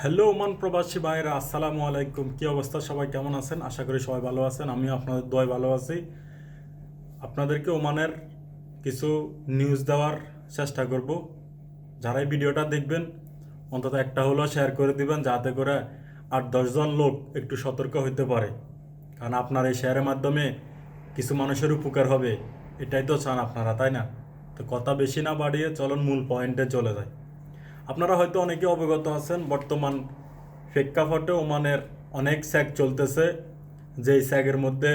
Hello Oman প্রবাসী ভাইরা আসসালামু আলাইকুম। কি অবস্থা? সবাই কেমন আছেন? আশা করি সবাই ভালো আছেন। আমিও আপনাদের দয় ভালো আছি। আপনাদেরকে ওমানের কিছু নিউজ দেওয়ার চেষ্টা করব। যারা এই ভিডিওটা দেখবেন, অন্তত একটা হলো শেয়ার করে দিবেন, যাতে করে আট দশজন লোক একটু সতর্ক হতে পারে। কারণ আপনার এই শেয়ারের মাধ্যমে কিছু মানুষের উপকার হবে। এটাই তো চান আপনারা, তাই না? তো কথা বেশি না বাড়িয়ে চলুন মূল পয়েন্টে চলে যায় আপনারা হয়তো অনেকে অবগত আছেন, বর্তমান প্রেক্ষাপটে ওমানের অনেক স্যাগ চলতেছে। যেই স্যাগের মধ্যে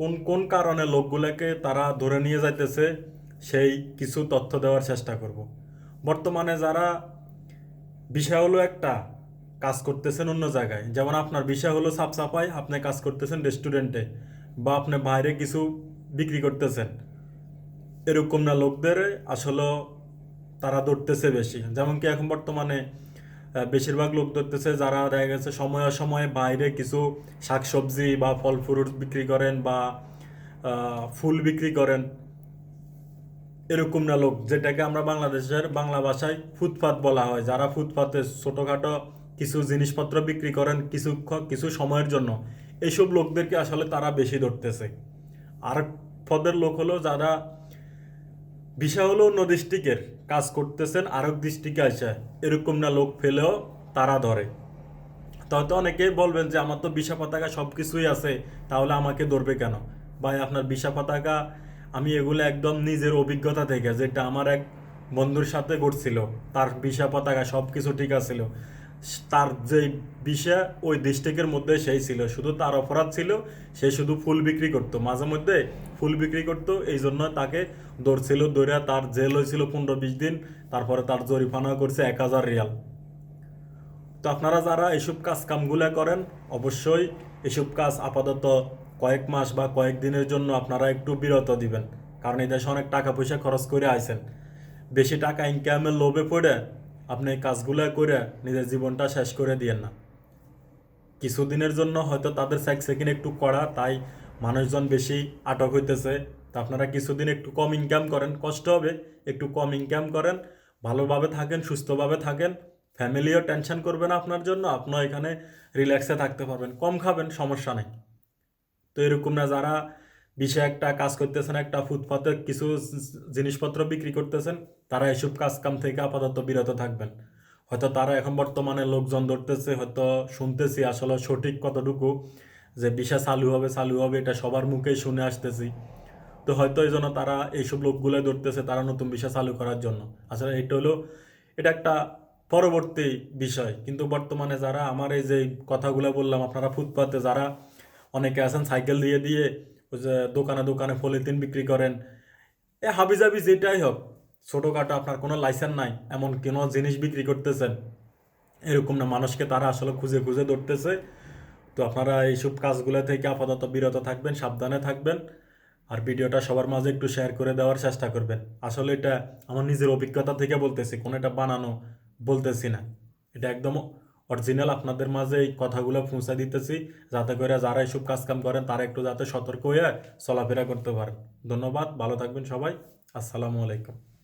কোন কোন কারণে লোকগুলোকে তারা ধরে নিয়ে যাইতেছে, সেই কিছু তথ্য দেওয়ার চেষ্টা করব। বর্তমানে যারা বিষয় হলো একটা কাজ করতেছেন অন্য জায়গায়, যেমন আপনার বিষয় হলো সাফসাফাই আপনি কাজ করতেছেন রেস্টুরেন্টে বা আপনি বাইরে কিছু বিক্রি করতেছেন। এরকম না লোকদের আসলে তারা ধরতেছে বেশি। যেমন কি এখন বর্তমানে বেশিরভাগ লোক ধরতেছে যারা দেখা গেছে সময় অসময়ে বাইরে কিছু শাকসবজি বা ফল ফ্রুট বিক্রি করেন বা ফুল বিক্রি করেন। এরকম না লোক, যেটাকে আমরা বাংলাদেশের বাংলা ভাষায় ফুটপাত বলা হয়। যারা ফুটপাতে ছোটোখাটো কিছু জিনিসপত্র বিক্রি করেন কিছু কিছু সময়ের জন্য। এইসব লোকদেরকে আসলে তারা বেশি ধরতেছে। আর পদের লোক হলো যারা বিষয় হলো অন্য ডিস্ট্রিক্টের কাজ করতেছেন আরেক ডিস্ট্রিক্টে আসে এরকম না লোক ফেলেও তারা ধরে। তো হয়তো অনেকেই বলবেন যে, আমার তো বিশা পতাকা সব কিছুই আছে, তাহলে আমাকে ধরবে কেন? ভাই, আপনার বিশা পতাকা, আমি এগুলো একদম নিজের অভিজ্ঞতা থেকে, যেটা আমার এক বন্ধুর সাথে ঘটছিল, তার বিশা পতাকা সব কিছু ঠিক আছিল। তার যে বিষা, ওই ডিস্ট্রিক্টের মধ্যে সেই ছিল। শুধু তার অপরাধ ছিল, সে শুধু ফুল বিক্রি করতো। মাঝে মধ্যে ফুল বিক্রি করতো, এই জন্য তাকে ধরছিল ধরে তার জেল হয়েছিল পনেরো বিশ দিন, তারপরে তার জরিমানা করছে এক হাজার রিয়াল। তো আপনারা যারা এসব কাজ কামগুলা করেন, অবশ্যই এসব কাজ আপাতত কয়েক মাস বা কয়েক দিনের জন্য আপনারা একটু বিরত দিবেন। কারণ এই দেশে অনেক টাকা পয়সা খরচ করে আইছেন। বেশি টাকা ইনকামের লোভে পড়ে আপনি এই কাজগুলা করে নিজের জীবনটা শেষ করে দিয়েন না। কিছুদিনের জন্য হয়তো তাদের সেক সেকেন্ড একটু কড়া তাই মানুষজন বেশি আটক হইতেছে। তা আপনারা কিছুদিন একটু কম ইনকাম করেন, কষ্ট হবে, একটু কম ইনকাম করেন, ভালোভাবে থাকেন, সুস্থভাবে থাকেন। ফ্যামিলিও টেনশন করবে না আপনার জন্য, আপনিও এখানে রিল্যাক্সে থাকতে পারবেন। কম খাবেন, সমস্যা নেই। তো এরকম না যারা বিষয় একটা কাজ করতেছেন, একটা ফুটপাতে কিছু জিনিসপত্র বিক্রি করতেছেন, তারা এসব কাজ কাম থেকে আপাতত বিরত থাকবেন। হয়তো তারা এখন বর্তমানে লোকজন ধরতেছে, হয়তো শুনতেছি আসলে সঠিক কতটুকু, যে বিষা চালু হবে চালু হবে এটা সবার মুখেই শুনে আসতেছি। তো হয়তো এই জন্য তারা এইসব লোকগুলো ধরতেছে তারা নতুন বিষয় চালু করার জন্য। আসলে এটা হলো, এটা একটা পরবর্তী বিষয়। কিন্তু বর্তমানে যারা আমার এই যে কথাগুলো বললাম, আপনারা ফুটপাতে যারা অনেকে আছেন, সাইকেল দিয়ে দিয়ে দোকানে দোকানে পলিথিন বিক্রি করেন। এ হাবিজাবি যেটাই হোক, ছোটোখাটো আপনার কোনো লাইসেন্স নাই, এমন কোনো জিনিস বিক্রি করতেছেন, এরকম না, মানুষকে তারা আসলে খুঁজে খুঁজে ধরতেছে। তো আপনারা এইসব কাজগুলো থেকে আপাতত বিরত থাকবেন, সাবধানে থাকবেন, আর ভিডিওটা সবার মাঝে একটু শেয়ার করে দেওয়ার চেষ্টা করবেন। আসলে এটা আমার নিজের অভিজ্ঞতা থেকে বলতেছি কোনো এটা বানানো বলতেছি না। এটা একদম অরিজিনাল আপনাদের মাঝে এই কথাগুলো পৌঁছে দিতেছি। যাতে করে যারা এইসব কাজ কাম করেন, তারা একটু যাতে সতর্ক হয়ে চলাফেরা করতে পারেন। ধন্যবাদ, ভালো থাকবেন সবাই। আসসালামু আলাইকুম।